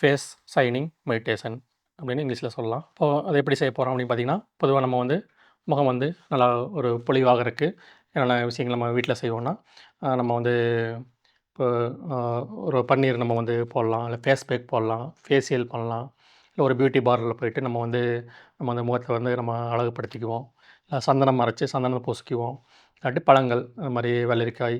Face signing meditation அப்படின்னு இங்கிலீஷில் சொல்லலாம். இப்போது அதை எப்படி செய்ய போகிறோம் அப்படின்னு பார்த்தீங்கன்னா பொதுவாக நம்ம வந்து முகம் வந்து நல்லா ஒரு பொலிவாக இருக்குது என்னென்ன விஷயங்கள் நம்ம வீட்டில் செய்வோம்னா நம்ம வந்து இப்போ ஒரு பன்னீர் நம்ம வந்து போடலாம் இல்லை ஃபேஸ் பேக் போடலாம் ஃபேஷியல் பண்ணலாம் இல்லை ஒரு பியூட்டி பார்லரில் போயிட்டு நம்ம வந்து நம்ம அந்த முகத்தை வந்து நம்ம அழகுபடுத்திக்குவோம். இல்லை சந்தனம் அரைச்சி சந்தனம் பூசிக்குவோம். இல்லாட்டி பழங்கள் அது மாதிரி வெள்ளரிக்காய்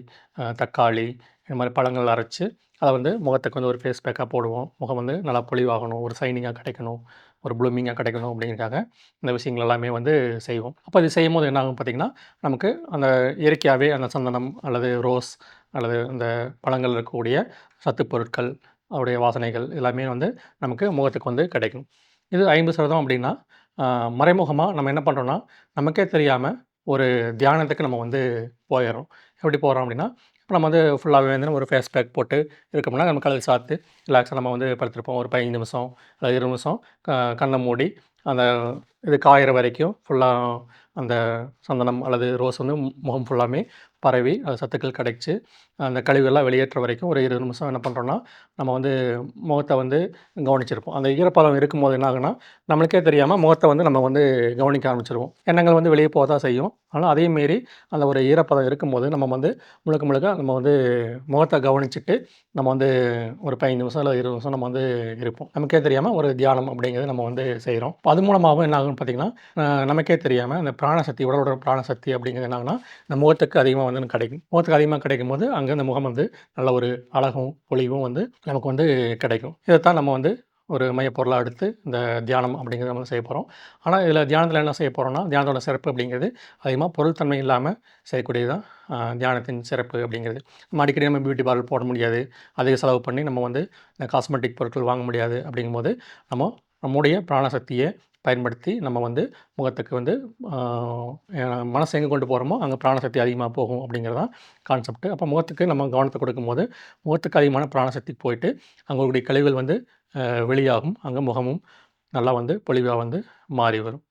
தக்காளி இந்த மாதிரி பழங்கள் அரைச்சி அதை வந்து முகத்துக்கு வந்து ஒரு ஃபேஸ் பேக்காக போடுவோம். முகம் வந்து நல்லா பொலிவாகணும். ஒரு சைனிங்காக கிடைக்கணும். ஒரு ப்ளூமிங்காக கிடைக்கணும் அப்படிங்கிறதுக்காக இந்த விஷயங்கள் எல்லாமே வந்து செய்வோம். அப்போ இது செய்யும் போது என்ன ஆகும் பார்த்திங்கன்னா நமக்கு அந்த இயற்கையாகவே அந்த சந்தனம் அல்லது ரோஸ் அல்லது அந்த பழங்கள் இருக்கக்கூடிய சத்து பொருட்கள் அவருடைய வாசனைகள் எல்லாமே வந்து நமக்கு முகத்துக்கு வந்து கிடைக்கும். இது ஐம்பது சதவீதம் அப்படின்னா மறைமுகமாக நம்ம என்ன பண்ணுறோன்னா நமக்கே தெரியாமல் ஒரு தியானத்துக்கு நம்ம வந்து போயிடுறோம். எப்படி போகிறோம் அப்படின்னா இப்போ நம்ம வந்து ஃபுல்லாகவே வந்து ஒரு ஃபேஸ் பேக் போட்டு இருக்கோம்னா நம்ம கழுவி சாத்து ரிலாக்ஸாக நம்ம வந்து படுத்திருப்போம். ஒரு பதினஞ்சு நிமிஷம் இல்லை இருபது நிமிஷம் க கண்ணை மூடி அந்த இது காயிற வரைக்கும் ஃபுல்லாக அந்த சந்தனம் அல்லது ரோஸ் வந்து முகம் ஃபுல்லாமே பரவி சத்துக்கள் கிடைச்சி அந்த கழிவுகள்லாம் வெளியேற்ற வரைக்கும் ஒரு இருபது நிமிஷம் என்ன பண்ணுறோன்னா நம்ம வந்து முகத்தை வந்து கவனிச்சிருப்போம். அந்த ஈரப்பதம் இருக்கும்போது என்ன ஆகுனா நம்மளுக்கே தெரியாமல் முகத்தை வந்து நம்ம வந்து கவனிக்க ஆரம்பிச்சிருவோம். எண்ணங்கள் வந்து வெளியே போக தான் செய்யும். ஆனால் அதே மாரி அந்த ஒரு ஈரப்பதம் இருக்கும்போது நம்ம வந்து முழுக்க முழுக்க நம்ம வந்து முகத்தை கவனிச்சுட்டு நம்ம வந்து ஒரு பதினஞ்சு நிமிஷம் இல்லை இருபது நிமிஷம் நம்ம வந்து இருப்போம். நமக்கே தெரியாமல் ஒரு தியானம் அப்படிங்கிறது நம்ம வந்து செய்கிறோம் அது மூலமாகவும் என்ன ஆகும்னு பார்த்தீங்கன்னா நமக்கே தெரியாமல் அந்த பிராணசக்தி உடலோட பிராணசக்தி அப்படிங்கிறது என்ன இந்த முகத்துக்கு அதிகமாக வந்து கிடைக்கும். முகத்துக்கு அதிகமாக கிடைக்கும் போது அங்கே அந்த முகம் வந்து நல்ல ஒரு அழகும் பொலிவும் வந்து நமக்கு வந்து கிடைக்கும். இதைத்தான் நம்ம வந்து ஒரு மையப்பொருளாக எடுத்து இந்த தியானம் அப்படிங்கிறத நம்ம செய்ய போகிறோம் ஆனால் இதில் தியானத்தில் என்ன செய்ய போகிறோம்னா தியானத்தோட சிறப்பு அப்படிங்கிறது அதிகமாக பொருள்தன்மை இல்லாமல் செய்யக்கூடியது தான் தியானத்தின் சிறப்பு அப்படிங்கிறது. நம்ம அடிக்கடி நம்ம பியூட்டி பார்லர் போட முடியாது. அதிக செலவு பண்ணி நம்ம வந்து இந்த காஸ்மெட்டிக் பொருட்கள் வாங்க முடியாது அப்படிங்கும்போது நம்ம நம்முடைய பிராணசக்தியை பயன்படுத்தி நம்ம வந்து முகத்துக்கு வந்து மனசு மனசை எங்கே கொண்டு போகிறோமோ அங்கே பிராணசக்தி அதிகமாக போகும் அப்படிங்கிறது தான் கான்செப்ட் அப்போ முகத்துக்கு நம்ம கவனத்தை கொடுக்கும்போது முகத்துக்கு அதிகமான பிராணசக்தி போயிட்டு அங்கே கழிவுகள் வந்து வெளியாகும். அங்கே முகமும் நல்லா வந்து பொலிவாக வந்து மாறி வரும்.